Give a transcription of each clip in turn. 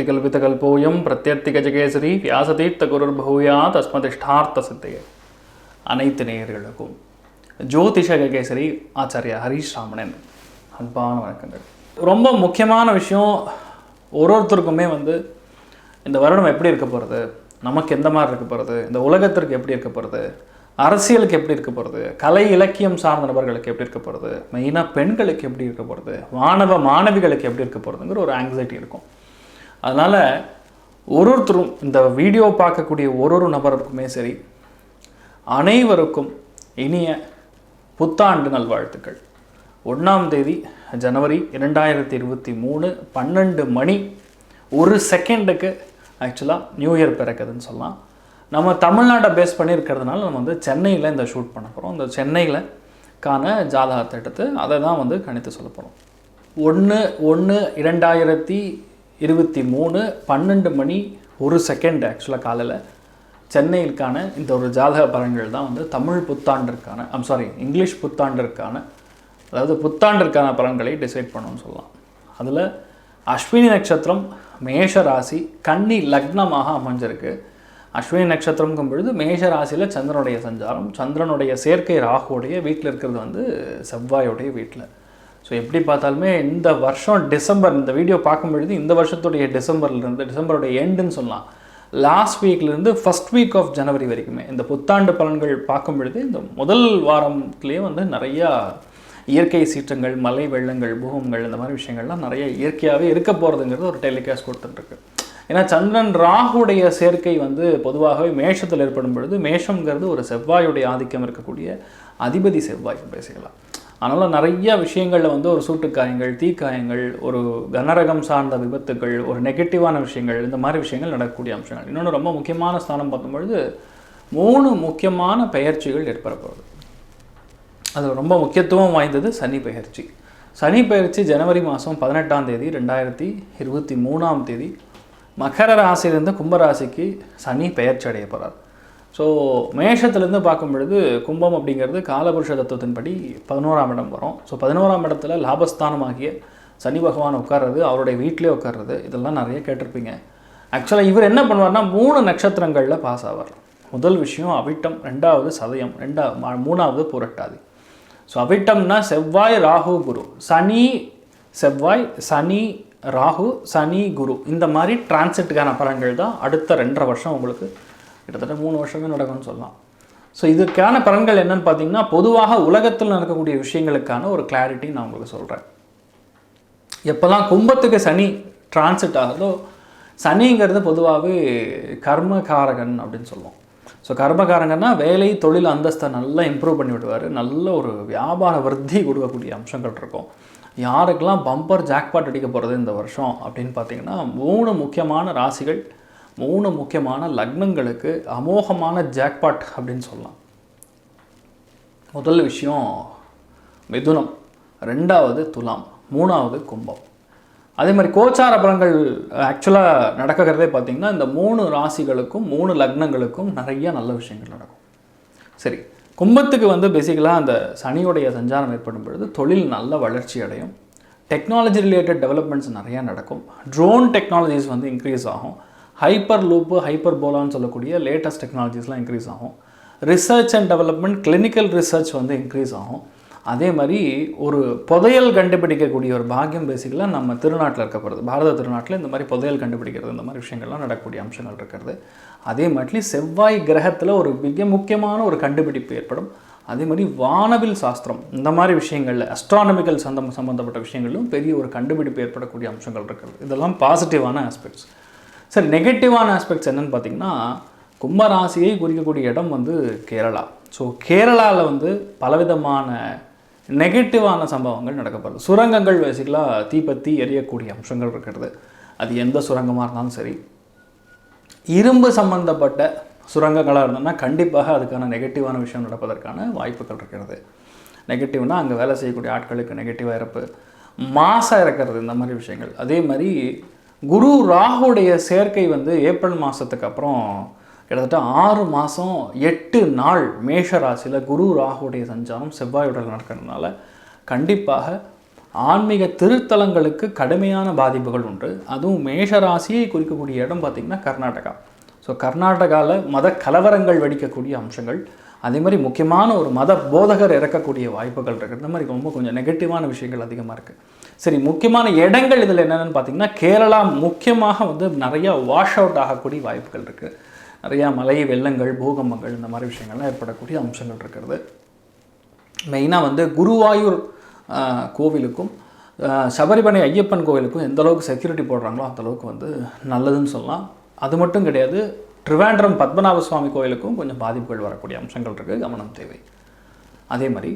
சக்திகல்பிதகல்போயம் பிரத்யர்த்தி கஜகேசரி வியாசதீர்த்த குருர் பகூயா தஸ்மதிஷ்டார்த்த சித்தையே அனைத்து நேயர்களுக்கும் ஜோதிஷ ககேசரி ஆச்சாரியா ஹரீஷ் ராமணன் அன்பான வணக்கங்கள். ரொம்ப முக்கியமான விஷயம் ஒரு ஒருத்தருக்குமே வந்து இந்த வருடம் எப்படி இருக்க போகிறது நமக்கு எந்த மாதிரி இருக்க போகிறது இந்த உலகத்திற்கு எப்படி இருக்க போகிறது அரசியலுக்கு எப்படி இருக்க போகிறது கலை இலக்கியம் சார்ந்த நபர்களுக்கு எப்படி இருக்க போகிறது மெயினாக பெண்களுக்கு எப்படி இருக்க போகிறது மாணவ மாணவிகளுக்கு எப்படி இருக்க போகிறதுங்கிற ஒரு ஆங்ஸைட்டி இருக்கும். அதனால் ஒரு ஒருத்தரும் இந்த வீடியோ பார்க்கக்கூடிய ஒரு ஒரு நபருக்குமே சரி அனைவருக்கும் இனிய புத்தாண்டு நல்வாழ்த்துக்கள். ஒன்றாம் தேதி ஜனவரி இரண்டாயிரத்தி இருபத்தி மூணு பன்னெண்டு மணி ஒரு செகண்டுக்கு ஆக்சுவலாக நியூ இயர் பிறக்குதுன்னு சொல்லலாம். நம்ம தமிழ்நாட்டை பேஸ் பண்ணியிருக்கிறதுனால நம்ம வந்து சென்னையில் இந்த ஷூட் பண்ண போகிறோம் இந்த சென்னையில் காண ஜாதகத்தை எடுத்து அதை தான் வந்து கணித்து சொல்ல போகிறோம் ஒன்று ஒன்று இரண்டாயிரத்தி இருபத்தி மூணு பன்னெண்டு மணி ஒரு செகண்ட் ஆக்சுவலாக காலையில் சென்னையிற்கான இந்த ஒரு ஜாதக பலன்கள் தான் வந்து தமிழ் புத்தாண்டிற்கான ஐம் சாரி இங்கிலீஷ் புத்தாண்டிற்கான அதாவது புத்தாண்டிற்கான பலன்களை டிசைட் பண்ணணும்னு சொல்லலாம். அதில் அஸ்வினி நட்சத்திரம் மேஷ ராசி கன்னி லக்னமாக அமைஞ்சிருக்கு. அஸ்வினி நட்சத்திரம்ங்கும் பொழுது மேஷ ராசியில் சந்திரனுடைய சஞ்சாரம் சந்திரனுடைய சேர்க்கை ராகுடைய வீட்டில் இருக்கிறது வந்து செவ்வாயோடைய வீட்டில் ஸோ எப்படி பார்த்தாலுமே இந்த வருஷம் டிசம்பர் இந்த வீடியோ பார்க்கும் பொழுது இந்த வருஷத்துடைய டிசம்பர்லேருந்து டிசம்பருடைய எண்டுன்னு சொல்லலாம். லாஸ்ட் வீக்லேருந்து ஃபஸ்ட் வீக் ஆஃப் ஜனவரி வரைக்குமே. இந்த புத்தாண்டு பலன்கள் பார்க்கும் பொழுது இந்த முதல் வாரத்துலேயே வந்து நிறையா இயற்கை சீற்றங்கள் மலை வெள்ளங்கள் பூகங்கள் இந்த மாதிரி விஷயங்கள்லாம் நிறைய இயற்கையாகவே இருக்க போகிறதுங்கிறது ஒரு டெலிகாஸ்ட் கொடுத்துட்ருக்கு ஏன்னா சந்திரன் ராகுடைய சேர்க்கை வந்து பொதுவாகவே மேஷத்தில் ஏற்படும் பொழுது மேஷங்கிறது ஒரு செவ்வாயுடைய ஆதிக்கம் இருக்கக்கூடிய அதிபதி செவ்வாய் பேசிக்கலாம். அதனால் நிறைய விஷயங்களில் வந்து ஒரு சூட்டுக்காயங்கள் தீக்காயங்கள் ஒரு கனரகம் சார்ந்த விபத்துகள் ஒரு நெகட்டிவான விஷயங்கள் இந்த மாதிரி விஷயங்கள் நடக்கக்கூடிய அம்சங்கள். இன்னொன்று ரொம்ப முக்கியமான ஸ்தானம் பார்க்கும்பொழுது மூணு முக்கியமான பெயர்ச்சிகள் ஏற்படப்படுது அது ரொம்ப முக்கியத்துவம் வாய்ந்தது சனி பெயர்ச்சி. சனி பெயர்ச்சி ஜனவரி மாதம் பதினெட்டாம் தேதி ரெண்டாயிரத்தி இருபத்தி மூணாம் தேதி. மகர ராசியிலிருந்து கும்பராசிக்கு சனி பெயர்ச்சி அடையப்படுறார் ஸோ மேஷத்துலேருந்து பார்க்கும் பொழுது கும்பம் அப்படிங்கிறது காலபுருஷ தத்துவத்தின்படி பதினோராம் இடம் வரும். ஸோ பதினோராம் இடத்துல லாபஸ்தானமாகிய சனி பகவான் உட்கார்றது அவருடைய வீட்டிலே உட்கார்றது இதெல்லாம் நிறைய கேட்டிருப்பீங்க. ஆக்சுவலாக இவர் என்ன பண்ணுவார்னா மூணு நட்சத்திரங்களில் பாஸ் ஆவார். முதல் விஷயம் அவிட்டம் ரெண்டாவது சதயம் ரெண்டா மூணாவது புரட்டாதி. ஸோ அவிட்டம்னா செவ்வாய் ராகு குரு. சனி செவ்வாய் சனி ராகு சனி குரு. இந்த மாதிரி டிரான்சிட்டுக்கான பலன்கள் தான் அடுத்த ரெண்டரை வருஷம் உங்களுக்கு கிட்டத்தட்ட மூணு வருஷமே நடக்கும்னு சொல்லலாம். ஸோ இதுக்கான பலன்கள் என்னன்னு பார்த்தீங்கன்னா பொதுவாக உலகத்தில் நடக்கக்கூடிய விஷயங்களுக்கான ஒரு கிளாரிட்டி நான் உங்களுக்கு சொல்கிறேன் எப்போல்லாம் கும்பத்துக்கு சனி டிரான்சிட் ஆகுதோ சனிங்கிறது பொதுவாகவே கர்மகாரகன் அப்படின்னு சொல்லுவோம். ஸோ கர்மகாரங்கன்னா வேலை தொழில் அந்தஸ்தை நல்லா இம்ப்ரூவ் பண்ணி விடுவார். நல்ல ஒரு வியாபார விருத்தி கொடுக்கக்கூடிய அம்சங்கள் இருக்கும். யாருக்கெல்லாம் பம்பர் ஜாக்பாட் அடிக்க போகிறது இந்த வருஷம் அப்படின்னு பார்த்தீங்கன்னா மூணு முக்கியமான ராசிகள் மூணு முக்கியமான லக்னங்களுக்கு அமோகமான ஜாக்பாட் அப்படின்னு சொல்லலாம். முதல் விஷயம் மிதுனம் ரெண்டாவது துலாம் மூணாவது கும்பம். அதே மாதிரி கோச்சார பலன்கள் ஆக்சுவலாக நடக்கிறதே பார்த்திங்கன்னா இந்த மூணு ராசிகளுக்கும் மூணு லக்னங்களுக்கும் நிறைய நல்ல விஷயங்கள் நடக்கும். சரி கும்பத்துக்கு வந்து பேசிக்கலாக அந்த சனியுடைய சஞ்சாரம் ஏற்படும் பொழுது தொழில் நல்ல வளர்ச்சி அடையும். டெக்னாலஜி ரிலேட்டட் டெவலப்மெண்ட்ஸ் நிறையா நடக்கும். ட்ரோன் டெக்னாலஜிஸ் வந்து இன்க்ரீஸ் ஆகும். ஹைப்பர் லூப்பு ஹைப்பர் போலான்னு சொல்லக்கூடிய லேட்டஸ்ட் டெக்னாலஜிஸ்லாம் இன்க்ரீஸ் ஆகும். Research and development clinical research வந்து இன்க்ரீஸ் ஆகும். அதே மாதிரி ஒரு புதையல் கண்டுபிடிக்கக்கூடிய ஒரு பாக்கியம் பேசிக்கலாக நம்ம திருநாட்டில் இருக்கப்படுது பாரத திருநாட்டில் இந்த மாதிரி புதையல் கண்டுபிடிக்கிறது இந்த மாதிரி விஷயங்கள்லாம் நடக்கக்கூடிய அம்சங்கள் இருக்கிறது. அதே மாதிரி செவ்வாய் கிரகத்தில் ஒரு மிக முக்கியமான ஒரு கண்டுபிடிப்பு ஏற்படும். அதே மாதிரி வானவில் சாஸ்திரம் இந்த மாதிரி விஷயங்களில் அஸ்ட்ரானமிக்கல் சந்தம் சம்மந்தப்பட்ட விஷயங்களிலும் பெரிய ஒரு கண்டுபிடிப்பு ஏற்படக்கூடிய அம்சங்கள் இருக்கிறது. இதெல்லாம் பாசிட்டிவான ஆஸ்பெக்ட்ஸ் சரி நெகட்டிவான ஆஸ்பெக்ட்ஸ் என்னென்னு பார்த்தீங்கன்னா கும்பராசியை குறிக்கக்கூடிய இடம் வந்து கேரளா. ஸோ கேரளாவில் வந்து பலவிதமான நெகட்டிவான சம்பவங்கள் நடக்கப்படுது. சுரங்கங்கள் பேசிக்கலாக தீப்பத்தி எரியக்கூடிய அம்சங்கள் இருக்கிறது. அது எந்த சுரங்கமாக இருந்தாலும் சரி. இரும்பு சம்பந்தப்பட்ட சுரங்கங்களாக இருந்ததுன்னா கண்டிப்பாக அதுக்கான நெகட்டிவான விஷயம் நடப்பதற்கான வாய்ப்புகள் இருக்கிறது. நெகட்டிவ்னா அங்கே வேலை செய்யக்கூடிய ஆட்களுக்கு நெகட்டிவாக இருப்பு. மாசாக இறக்கிறது இந்த மாதிரி விஷயங்கள். அதே மாதிரி குரு ராகுடைய சேர்க்கை வந்து ஏப்ரல் மாதத்துக்கு அப்புறம் கிட்டத்தட்ட ஆறு மாதம் எட்டு நாள் மேஷ ராசியில் குரு ராகுடைய சஞ்சாரம் செவ்வாயுடன் நடக்கிறதுனால கண்டிப்பாக ஆன்மீக திருத்தலங்களுக்கு கடுமையான பாதிப்புகள் உண்டு. அதுவும் மேஷ ராசியை குறிக்கக்கூடிய இடம் பார்த்திங்கன்னா கர்நாடகா. ஸோ கர்நாடகாவில் மத கலவரங்கள் வெடிக்கக்கூடிய அம்சங்கள் அதே மாதிரி முக்கியமான ஒரு மத போதகர் இறக்கக்கூடிய வாய்ப்புகள் இருக்குது இந்த மாதிரி ரொம்ப கொஞ்சம் நெகட்டிவான விஷயங்கள் அதிகமாக இருக்குது சரி முக்கியமான இடங்கள் இதில் என்னென்னு பார்த்தீங்கன்னா கேரளா முக்கியமாக வந்து நிறையா வாஷ் அவுட் ஆகக்கூடிய வாய்ப்புகள் இருக்குது நிறையா மலை வெள்ளங்கள் பூகம்பங்கள் இந்த மாதிரி விஷயங்கள்லாம் ஏற்படக்கூடிய அம்சங்கள் இருக்கிறது. மெயினாக வந்து குருவாயூர் கோவிலுக்கும் சபரிமலை ஐயப்பன் கோவிலுக்கும் எந்த அளவுக்கு செக்யூரிட்டி போடுறாங்களோ அந்தளவுக்கு வந்து நல்லதுன்னு சொல்லலாம். அது மட்டும் கிடையாது ட்ரிவாண்ட்ரம் பத்மநாப சுவாமி கோவிலுக்கும் கொஞ்சம் பாதிப்புகள் வரக்கூடிய அம்சங்கள் இருக்குது கவனம் தேவை. அதே மாதிரி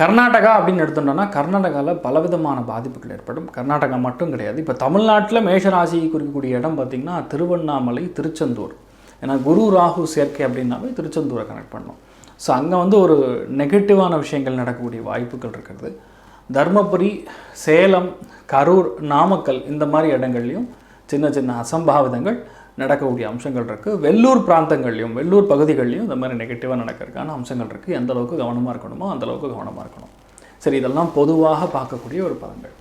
கர்நாடகா அப்படின்னு எடுத்துட்டோம்னா கர்நாடகாவில் பலவிதமான பாதிப்புகள் ஏற்படும். கர்நாடகா மட்டும் கிடையாது. இப்போ தமிழ்நாட்டில் மேஷராசியை குறிக்கக்கூடிய இடம் பார்த்திங்கன்னா திருவண்ணாமலை திருச்செந்தூர். ஏன்னா குரு ராகு சேர்க்கை அப்படின்னாவே திருச்செந்தூரை கனெக்ட் பண்ணோம். ஸோ அங்கே வந்து ஒரு நெகட்டிவான விஷயங்கள் நடக்கக்கூடிய வாய்ப்புகள் இருக்கிறது தருமபுரி சேலம் கரூர் நாமக்கல் இந்த மாதிரி இடங்கள்லையும் சின்ன சின்ன அசம்பாவிதங்கள் நடக்கக்கூடிய அம்சங்கள் இருக்குது வெள்ளூர் பிராந்தங்கள்லையும் வெள்ளூர் பகுதிகள்லையும் இந்த மாதிரி நெகட்டிவாக நடக்கிறதுக்கான அம்சங்கள் இருக்குது எந்த அளவுக்கு கவனமாக இருக்கணுமோ அந்தளவுக்கு கவனமாக இருக்கணும். சரி இதெல்லாம் பொதுவாக பார்க்கக்கூடிய ஒரு பதங்கள்.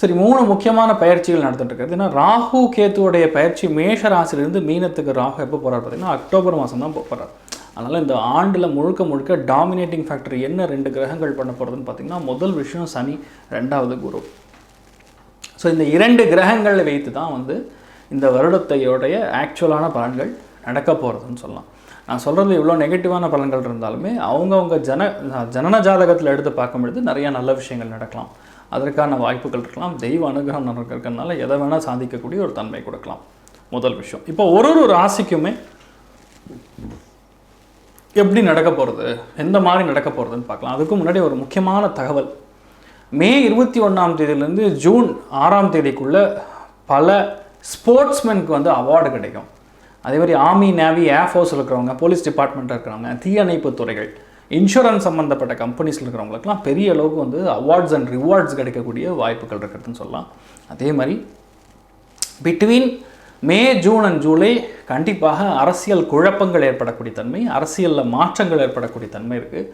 சரி மூணு முக்கியமான பயிற்சிகள் நடந்துட்டு இருக்கிறது ஏன்னா ராகு கேத்துவோடைய பயிற்சி மேஷ ராசிலிருந்து மீனத்துக்கு ராகு எப்போ போகிறார் பார்த்தீங்கன்னா அக்டோபர் மாதம் தான் போகிறார் அதனால் இந்த ஆண்டில் முழுக்க முழுக்க டாமினேட்டிங் ஃபேக்டர் என்ன ரெண்டு கிரகங்கள் பண்ண போகிறதுன்னு பார்த்தீங்கன்னா முதல் விஷயம் சனி ரெண்டாவது குரு. ஸோ இந்த இரண்டு கிரகங்களை வைத்து தான் வந்து இந்த வருடத்தையோடைய ஆக்சுவலான பலன்கள் நடக்க போகிறதுன்னு சொல்லலாம். நான் சொல்கிறது இவ்வளோ நெகட்டிவான பலன்கள் இருந்தாலுமே அவங்கவுங்க ஜன ஜனன ஜாதகத்தில் எடுத்து பார்க்கும் பொழுது நிறைய நல்ல விஷயங்கள் நடக்கலாம். அதற்கான வாய்ப்புகள் இருக்கலாம். தெய்வ அனுகிரகம் நடக்கிறதுனால எதை வேணால் சாதிக்கக்கூடிய ஒரு தன்மை கொடுக்கலாம். முதல் விஷயம். இப்போ ஒரு ஒரு ராசிக்குமே எப்படி நடக்க போகிறது எந்த மாதிரி நடக்க போகிறதுன்னு பார்க்கலாம். அதுக்கு முன்னாடி ஒரு முக்கியமான தகவல். மே இருபத்தி ஒன்றாம் தேதியிலேருந்து ஜூன் ஆறாம் தேதிக்குள்ளே பல ஸ்போர்ட்ஸ்மேனுக்கு வந்து அவார்டு கிடைக்கும். அதே மாதிரி ஆர்மி நேவி ஏர்ஃபோர்ஸில் இருக்கிறவங்க போலீஸ் டிபார்ட்மெண்ட்டில் இருக்கிறவங்க தீயணைப்பு துறைகள் இன்சூரன்ஸ் சம்மந்தப்பட்ட கம்பெனிஸில் இருக்கிறவங்களுக்குலாம் பெரிய அளவுக்கு வந்து அவார்ட்ஸ் அண்ட் ரிவார்ட்ஸ் கிடைக்கக்கூடிய வாய்ப்புகள் இருக்கிறதுன்னு சொல்லலாம். அதே மாதிரி between May June and July கண்டிப்பாக அரசியல் குழப்பங்கள் ஏற்படக்கூடிய தன்மை அரசியலில் மாற்றங்கள் ஏற்படக்கூடிய தன்மை இருக்குது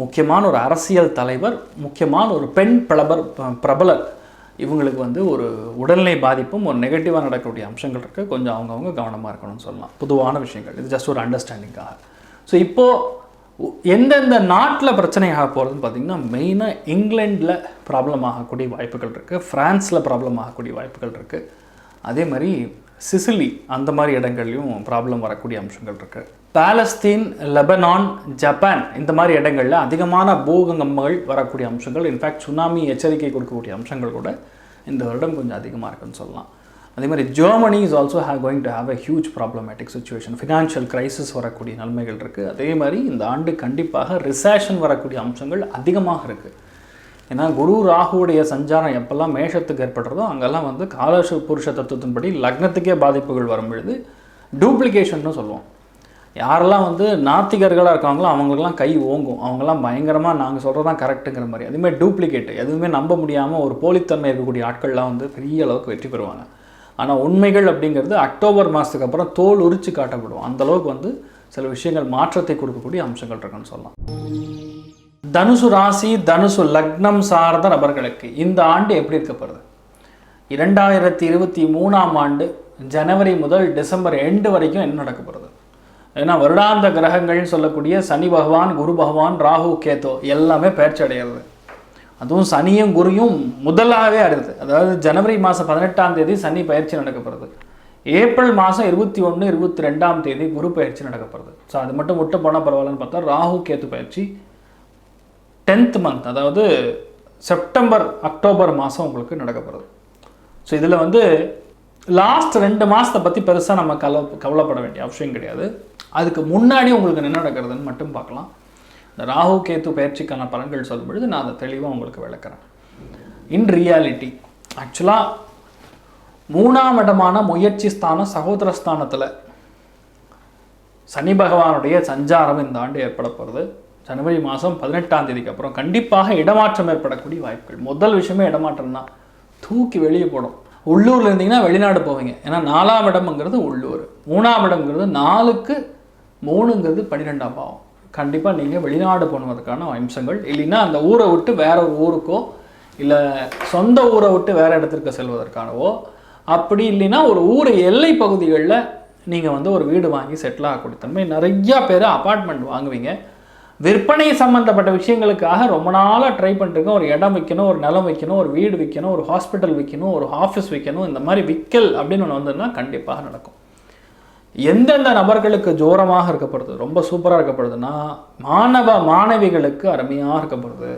முக்கியமான ஒரு அரசியல் தலைவர் முக்கியமான ஒரு பெண் பிரபர் பிரபலர் இவங்களுக்கு வந்து ஒரு உடல்நிலை பாதிப்பும் ஒரு நெகட்டிவாக நடக்கக்கூடிய அம்சங்கள் இருக்குது கொஞ்சம் அவங்கவுங்க கவனமாக இருக்கணும்னு சொல்லலாம். பொதுவான விஷயங்கள். இது ஜஸ்ட் ஒரு அண்டர்ஸ்டாண்டிங்காக ஸோ இப்போது எந்தெந்த நாட்டில் பிரச்சனை ஆக போகிறதுன்னு பார்த்தீங்கன்னா மெயினாக இங்கிலாண்டில் ப்ராப்ளம் ஆகக்கூடிய வாய்ப்புகள் இருக்குது ஃப்ரான்ஸில் ப்ராப்ளம் ஆகக்கூடிய வாய்ப்புகள் இருக்குது அதே மாதிரி சிசிலி அந்த மாதிரி இடங்கள்லையும் ப்ராப்ளம் வரக்கூடிய அம்சங்கள் இருக்குது பாலஸ்தீன் லெபனான் ஜப்பான் இந்த மாதிரி இடங்களில் அதிகமான பூகங்கம்பங்கள் வரக்கூடிய அம்சங்கள் இன்ஃபேக்ட் சுனாமி எச்சரிக்கை கொடுக்கக்கூடிய அம்சங்கள் கூட இந்த வருடம் கொஞ்சம் அதிகமாக இருக்குன்னு சொல்லலாம். அதே மாதிரி Germany is also have going to have a huge problematic situation financial crisis வரக்கூடிய நன்மைகள் இருக்குது அதே மாதிரி இந்த ஆண்டு கண்டிப்பாக ரிசேஷன் வரக்கூடிய அம்சங்கள் அதிகமாக இருக்குது ஏன்னா குரு ராகுவுடைய சஞ்சாரம் எப்பெல்லாம் மேஷத்துக்கு ஏற்படுறதோ அங்கெல்லாம் வந்து காலசு புருஷ தத்துவத்தின்படி லக்னத்துக்கே பாதிப்புகள் வரும்பொழுது டூப்ளிகேஷன்னு சொல்லுவோம். யாரெல்லாம் வந்து நாத்திகர்களாக இருக்காங்களோ அவங்களுக்குலாம் கை ஓங்கும். அவங்கெல்லாம் பயங்கரமாக நாங்கள் சொல்கிறது தான் கரெக்டுங்கிற மாதிரி. அதுமாதிரி டூப்ளிகேட் எதுவுமே நம்ப முடியாமல் ஒரு போலித்தன்மை இருக்கக்கூடிய ஆட்கள்லாம் வந்து பெரிய அளவுக்கு வெற்றி பெறுவாங்க. ஆனால் உண்மைகள் அப்படிங்கிறது அக்டோபர் மாதத்துக்கு அப்புறம் தோல் உரிச்சு காட்டப்படும். அந்த அளவுக்கு வந்து சில விஷயங்கள் மாற்றத்தை கொடுக்கக்கூடிய அம்சங்கள் இருக்குன்னு சொல்லலாம். தனுசு ராசி தனுசு லக்னம் சார்ந்த நபர்களுக்கு இந்த ஆண்டு எப்படி இருக்கப்படுது இரண்டாயிரத்தி இருபத்தி மூணாம் ஆண்டு ஜனவரி முதல் டிசம்பர் எண்டு வரைக்கும் என்ன நடக்கப்படுது ஏன்னா வருடாந்த கிரகங்கள்னு சொல்லக்கூடிய சனி பகவான் குரு பகவான் ராகு கேத்தோ எல்லாமே பயிற்சி அடையிறது அதுவும் சனியும் குருயும் முதலாகவே அடுது அதாவது ஜனவரி மாதம் பதினெட்டாம் தேதி சனி பயிற்சி நடக்கப்படுது ஏப்ரல் மாதம் இருபத்தி ஒன்று இருபத்தி ரெண்டாம் தேதி குரு பயிற்சி நடக்கப்படுது ஸோ அது மட்டும் விட்டு போனால் பரவாயில்லன்னு பார்த்தா ராகு கேத்து பயிற்சி டென்த் மந்த் அதாவது செப்டம்பர் அக்டோபர் மாதம் உங்களுக்கு நடக்கப்படுது ஸோ இதில் வந்து லாஸ்ட் ரெண்டு மாதத்தை பற்றி பெருசாக நம்ம கவலை கவலைப்பட வேண்டிய அவசியம் கிடையாது. அதுக்கு முன்னாடி உங்களுக்கு என்ன நடக்கிறதுன்னு மட்டும் பார்க்கலாம். இந்த ராகு கேத்து பயிற்சிக்கான பலன்கள் சொல்லும் பொழுது நான் அதை தெளிவாக உங்களுக்கு விளக்குறேன். இன் ரியாலிட்டி ஆக்சுவலாக மூணாம் இடமான முயற்சி ஸ்தானம் சகோதர ஸ்தானத்தில் சனி பகவானுடைய சஞ்சாரம் இந்த ஆண்டு ஏற்பட போகிறது ஜனவரி மாதம் பதினெட்டாம் தேதிக்கு அப்புறம் கண்டிப்பாக இடமாற்றம் ஏற்படக்கூடிய வாய்ப்புகள். முதல் விஷயமே இடமாற்றம் தான் தூக்கி வெளியே போடும் உள்ளூரில் இருந்தீங்கன்னா வெளிநாடு போவீங்க. ஏன்னா நாலாம் இடம்ங்கிறது உள்ளூர். மூணாம் இடம்ங்கிறது நாலுக்கு மூணுங்கிறது பன்னிரெண்டாம் பாவம். கண்டிப்பாக நீங்கள் வெளிநாடு போனதுக்கான அம்சங்கள். இல்லைன்னா அந்த ஊரை விட்டு வேற ஒரு ஊருக்கோ இல்லை சொந்த ஊரை விட்டு வேறு இடத்திற்கு செல்வதற்கானவோ அப்படி இல்லைன்னா ஒரு ஊர் எல்லை பகுதிகளில் நீங்கள் வந்து ஒரு வீடு வாங்கி செட்டில் ஆகக்கூடிய தன்மை. நிறையா பேர் அப்பார்ட்மெண்ட் வாங்குவீங்க. விற்பனை சம்மந்தப்பட்ட விஷயங்களுக்காக ரொம்ப நாளாக ட்ரை பண்ணிருக்கோம் ஒரு இடம் விற்கணும் ஒரு நிலம் விற்கணும் ஒரு வீடு விற்கணும் ஒரு ஹாஸ்பிட்டல் விற்கணும் ஒரு ஆஃபீஸ் விற்கணும் இந்த மாதிரி விற்கல் அப்படின்னு ஒன்று வந்ததுன்னா கண்டிப்பாக நடக்கும். எந்தெந்த நபர்களுக்கு ஜோரமாக இருக்கப்படுது ரொம்ப சூப்பராக இருக்கப்படுதுன்னா மாணவ மாணவிகளுக்கு அருமையாக இருக்கப்படுது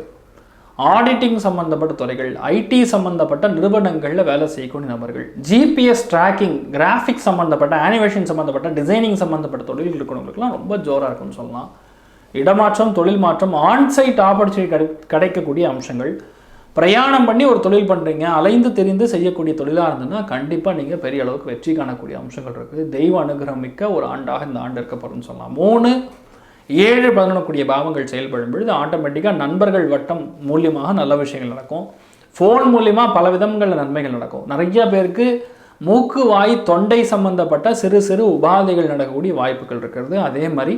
ஆடிட்டிங் சம்மந்தப்பட்ட துறைகள் ஐடி சம்மந்தப்பட்ட நிறுவனங்களில் வேலை செய்யக்கூடிய நபர்கள் ஜிபிஎஸ் ட்ராக்கிங் கிராஃபிக்ஸ் சம்மந்தப்பட்ட ஆனிமேஷன் சம்மந்தப்பட்ட டிசைனிங் சம்மந்தப்பட்ட தொழில் இருக்கிறவங்களுக்குலாம் ரொம்ப ஜோராக இருக்கும்னு சொல்லலாம். இடமாற்றம் தொழில் மாற்றம் ஆன்சைட் ஆப்பர்ச்சுனிட்டி கிடை கிடைக்கக்கூடிய அம்சங்கள். பிரயாணம் பண்ணி ஒரு தொழில் பண்ணுறீங்க அலைந்து தெரிந்து செய்யக்கூடிய தொழிலாக இருந்ததுன்னா கண்டிப்பாக நீங்கள் பெரிய அளவுக்கு வெற்றி காணக்கூடிய அம்சங்கள் இருக்குது. தெய்வ அனுகிரகம் மிக்க ஒரு ஆண்டாக இந்த ஆண்டு இருக்கப்படும்னு சொல்லலாம். மூணு ஏழு பதினொன்றக்கூடிய பாவங்கள் செயல்படும் பொழுது ஆட்டோமேட்டிக்காக நண்பர்கள் வட்டம் மூலியமாக நல்ல விஷயங்கள் நடக்கும். ஃபோன் மூலியமாக பல விதங்களில் நன்மைகள் நடக்கும். நிறைய பேருக்கு மூக்கு வாய் தொண்டை சம்பந்தப்பட்ட சிறு சிறு உபாதைகள் நடக்கக்கூடிய வாய்ப்புகள் இருக்கிறது. அதே மாதிரி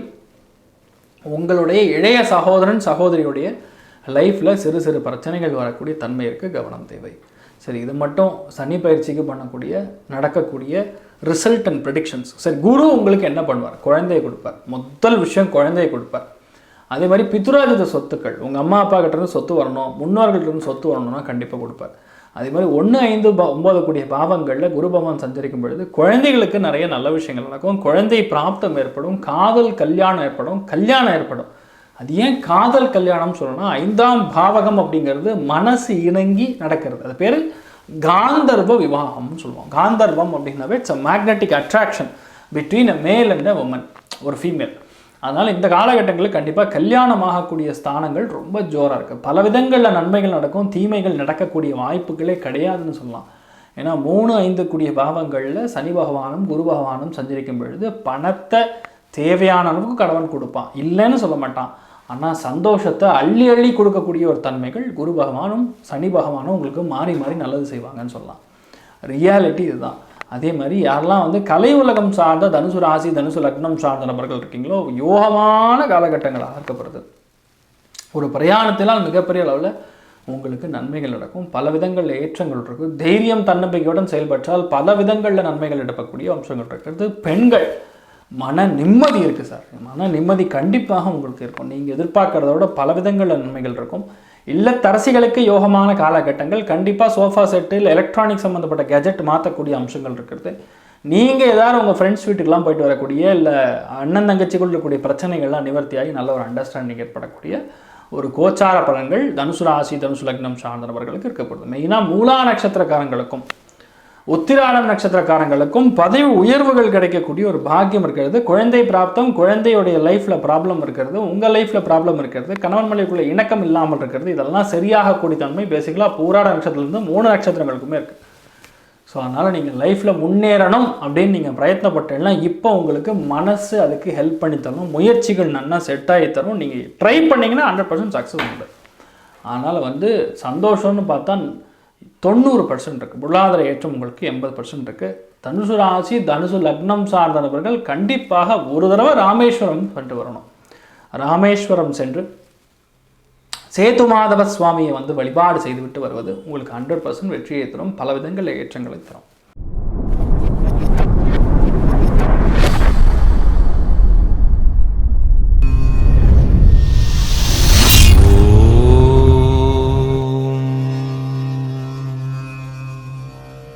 உங்களுடைய இளைய சகோதரன் சகோதரியுடைய லைஃப்பில் சிறு சிறு பிரச்சனைகள் வரக்கூடிய தன்மை இருக்குது கவனம் தேவை. சரி இது மட்டும் சனி பயிற்சிக்கு பண்ணக்கூடிய நடக்கக்கூடிய ரிசல்ட் அண்ட் ப்ரெடிக்ஷன்ஸ் சரி குரு உங்களுக்கு என்ன பண்ணுவார்? குழந்தையை கொடுப்பார். முதல் விஷயம் குழந்தையை கொடுப்பார். அதே மாதிரி பித்துராஜித சொத்துக்கள். உங்கள் அம்மா அப்பா கிட்டேருந்து சொத்து வரணும் முன்னோர்கள்ட்ட இருந்து சொத்து வரணும்னா கண்டிப்பாக கொடுப்பார். அதே மாதிரி ஒன்று ஐந்து பா ஒம்பது கூடிய பாவங்களில் குரு பகவான் சஞ்சரிக்கும் பொழுது குழந்தைகளுக்கு நிறைய நல்ல விஷயங்கள் நடக்கும். குழந்தை பிராப்தம் ஏற்படும் காதல் கல்யாணம் ஏற்படும் கல்யாணம் ஏற்படும். அது ஏன் காதல் கல்யாணம் சொல்லணும்னா ஐந்தாம் பாவகம் அப்படிங்கிறது மனசு இணங்கி நடக்கிறது. அது பேர் காந்தர்வ விவாகம்னு சொல்லுவோம் காந்தர்வம் அப்படின்னாவே it's a magnetic attraction between a male and a woman ஒரு ஃபீமேல் அதனால் இந்த காலகட்டங்களில் கண்டிப்பாக கல்யாணம் ஆகக்கூடிய ஸ்தானங்கள் ரொம்ப ஜோராக இருக்குது பல விதங்களில் நன்மைகள் நடக்கும் தீமைகள் நடக்கக்கூடிய வாய்ப்புகளே கிடையாதுன்னு சொல்லலாம். ஏன்னா மூணு ஐந்து கூடிய பாவங்களில் சனி பகவானும் குரு பகவானும் சஞ்சரிக்கும் பொழுது பணத்தை தேவையான அளவுக்கு கடவுள் கொடுப்பான். இல்லைன்னு சொல்ல மாட்டான். ஆனால் சந்தோஷத்தை அள்ளி அள்ளி கொடுக்கக்கூடிய ஒரு தன்மைகள் குரு பகவானும் சனி பகவானும் உங்களுக்கு மாறி மாறி நல்லது செய்வாங்கன்னு சொல்லலாம். ரியாலிட்டி இதுதான். அதே மாதிரி யாரெல்லாம் வந்து கலை உலகம் சார்ந்த தனுசு ராசி தனுசு லக்னம் சார்ந்த நபர்கள் இருக்கீங்களோ யோகமான காலகட்டங்களாக இருக்கப்படுது ஒரு பிரயாணத்தினால் மிகப்பெரிய அளவில் உங்களுக்கு நன்மைகள் நடக்கும். பல விதங்களில் ஏற்றங்கள் இருக்கும் தைரியம் தன்னம்பிக்கையுடன் செயல்பட்டால் பல விதங்களில் நன்மைகள் எடுக்கக்கூடிய அம்சங்கள் இருக்கிறது. பெண்கள் மன நிம்மதி இருக்குது சார். மன நிம்மதி கண்டிப்பாக உங்களுக்கு இருக்கும். நீங்கள் எதிர்பார்க்கறத விட பல விதங்களில் நன்மைகள் இருக்கும். இல்லத்தரசிகளுக்கு யோகமான காலகட்டங்கள். கண்டிப்பாக சோஃபா செட்டு இல்லை எலக்ட்ரானிக் சம்மந்தப்பட்ட கெஜெட் மாற்றக்கூடிய அம்சங்கள் இருக்கிறது. நீங்கள் ஏதாவது உங்கள் ஃப்ரெண்ட்ஸ் வீட்டுக்கெலாம் போயிட்டு வரக்கூடிய இல்லை அண்ணன் தங்கச்சிக்குள்ள இருக்கக்கூடிய பிரச்சனைகள்லாம் நிவர்த்தியாகி நல்ல ஒரு அண்டர்ஸ்டாண்டிங் ஏற்படக்கூடிய ஒரு கோச்சார பலன்கள் தனுசு ராசி தனுசு லக்னம் சார்ந்தவர்களுக்கு இருக்கப்படுது. மெயினாக மூலா நட்சத்திரக்காரங்களுக்கும். உத்திராடம் நட்சத்திரக்காரங்களுக்கும் பதவி உயர்வுகள் கிடைக்கக்கூடிய ஒரு பாக்கியம் இருக்கிறது. குழந்தை பிராப்தம் குழந்தையுடைய லைஃப்பில் ப்ராப்ளம் இருக்கிறது உங்கள் லைஃப்பில் ப்ராப்ளம் இருக்கிறது கணவன் மலைக்குள்ள இணக்கம் இல்லாமல் இருக்கிறது இதெல்லாம் சரியாகக்கூடிய தன்மை பேசிக்கலாக பூராட நட்சத்திரத்துலேருந்து மூணு நட்சத்திரங்களுக்குமே இருக்குது ஸோ அதனால் நீங்கள் லைஃப்பில் முன்னேறணும் அப்படின்னு நீங்கள் பிரயத்னப்பட்டீங்கன்னா இப்போ உங்களுக்கு மனசு அதுக்கு ஹெல்ப் பண்ணி தரும் முயற்சிகள் நல்லா செட் ஆகி தரும். நீங்கள் ட்ரை பண்ணிங்கன்னா ஹண்ட்ரட் பர்சன்ட் சக்ஸஸ் உண்டு. அதனால் வந்து சந்தோஷம்னு பார்த்தா தொண்ணூறு பர்சன்ட் இருக்குது பொருளாதார ஏற்றம் உங்களுக்கு எண்பது பர்சன்ட் இருக்குது தனுசு ராசி தனுசு லக்னம் சார்ந்த நபர்கள் கண்டிப்பாக ஒரு தடவை ராமேஸ்வரம் சென்று வரணும். ராமேஸ்வரம் சென்று சேது மாதவ சுவாமியை வந்து வழிபாடு செய்துவிட்டு வருவது உங்களுக்கு ஹண்ட்ரட் பர்சன்ட் வெற்றியை தரும். பல விதங்களில் ஏற்றங்களை தரும்.